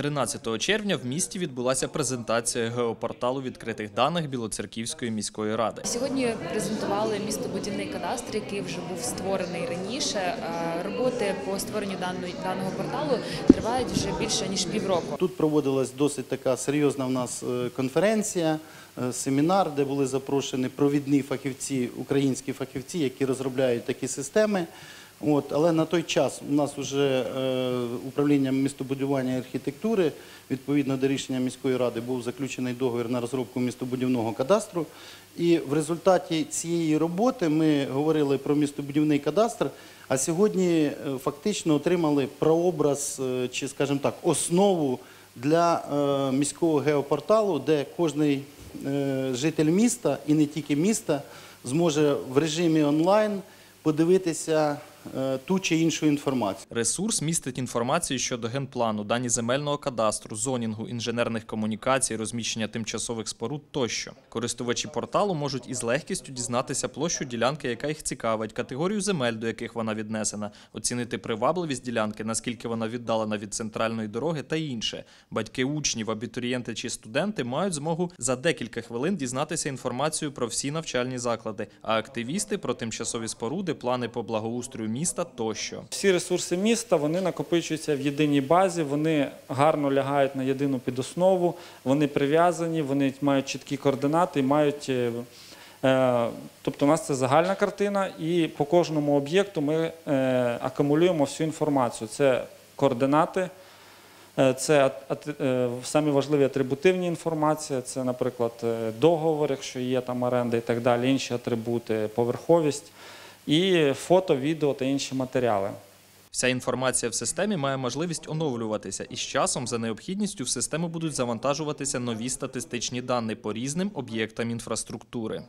13 червня в місті відбулася презентація геопорталу відкритих даних Білоцерківської міської ради. Сьогодні презентували містобудівний кадастр, який вже був створений раніше. Е, Роботи по створенню даної- даного порталу тривають вже більше ніж півроку. Тут проводилась досить така серйозна в нас е, конференція, е, семінар, де були запрошені провідні фахівці, українські фахівці, які розробляють такі системи. От, але на той час у нас вже е, управлінням містобудування і архітектури, відповідно до рішення міської ради, був заключений договір на розробку містобудівного кадастру. І в результаті цієї роботи ми говорили про містобудівний кадастр, а сьогодні е, фактично отримали прообраз е, чи, скажімо так, основу для е, міського геопорталу, де кожний е, житель міста і не тільки міста зможе в режимі онлайн подивитися ту чи іншу інформацію. Ресурс містить інформацію щодо генплану, дані земельного кадастру, зонінгу, інженерних комунікацій, розміщення тимчасових споруд тощо. Користувачі порталу можуть із легкістю дізнатися площу ділянки, яка їх цікавить, категорію земель, до яких вона віднесена, оцінити привабливість ділянки, наскільки вона віддалена від центральної дороги та інше. Батьки учнів, абітурієнти чи студенти мають змогу за декілька хвилин дізнатися інформацію про всі навчальні заклади, а активісти про тимчасові споруди, плани по благоустрою міста тощо. Всі ресурси міста вони накопичуються в єдиній базі, вони гарно лягають на єдину підоснову, вони прив'язані, вони мають чіткі координати мають. е, е, Тобто у нас це загальна картина, і по кожному об'єкту ми е, акумулюємо всю інформацію. Це координати, це самі важливі атрибутивні інформація, це, наприклад, договор, якщо є там оренда і так далі, інші атрибути, поверховість, і фото, відео та інші матеріали. Вся інформація в системі має можливість оновлюватися, і з часом за необхідністю в систему будуть завантажуватися нові статистичні дані по різним об'єктам інфраструктури.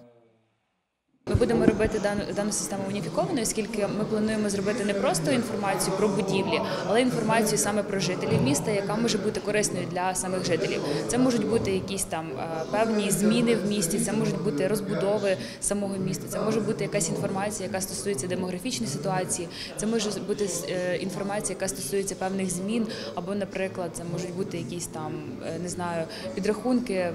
Ми будемо робити дану, дану систему уніфікованою, оскільки ми плануємо зробити не просто інформацію про будівлі, але інформацію саме про жителів міста, яка може бути корисною для самих жителів. Це можуть бути якісь там е, певні зміни в місті, це можуть бути розбудови самого міста, це може бути якась інформація, яка стосується демографічної ситуації, це може бути е, інформація, яка стосується певних змін, або, наприклад, це можуть бути якісь там е, не знаю підрахунки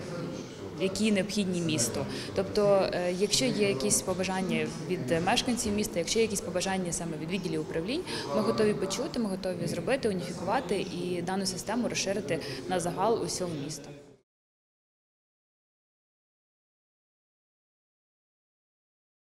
які необхідні місту. Тобто, е, якщо є якісь побажання від мешканців міста, якщо є якісь побажання саме від відділів управлінь, ми готові почути, ми готові зробити, уніфікувати і дану систему розширити на загал усього міста.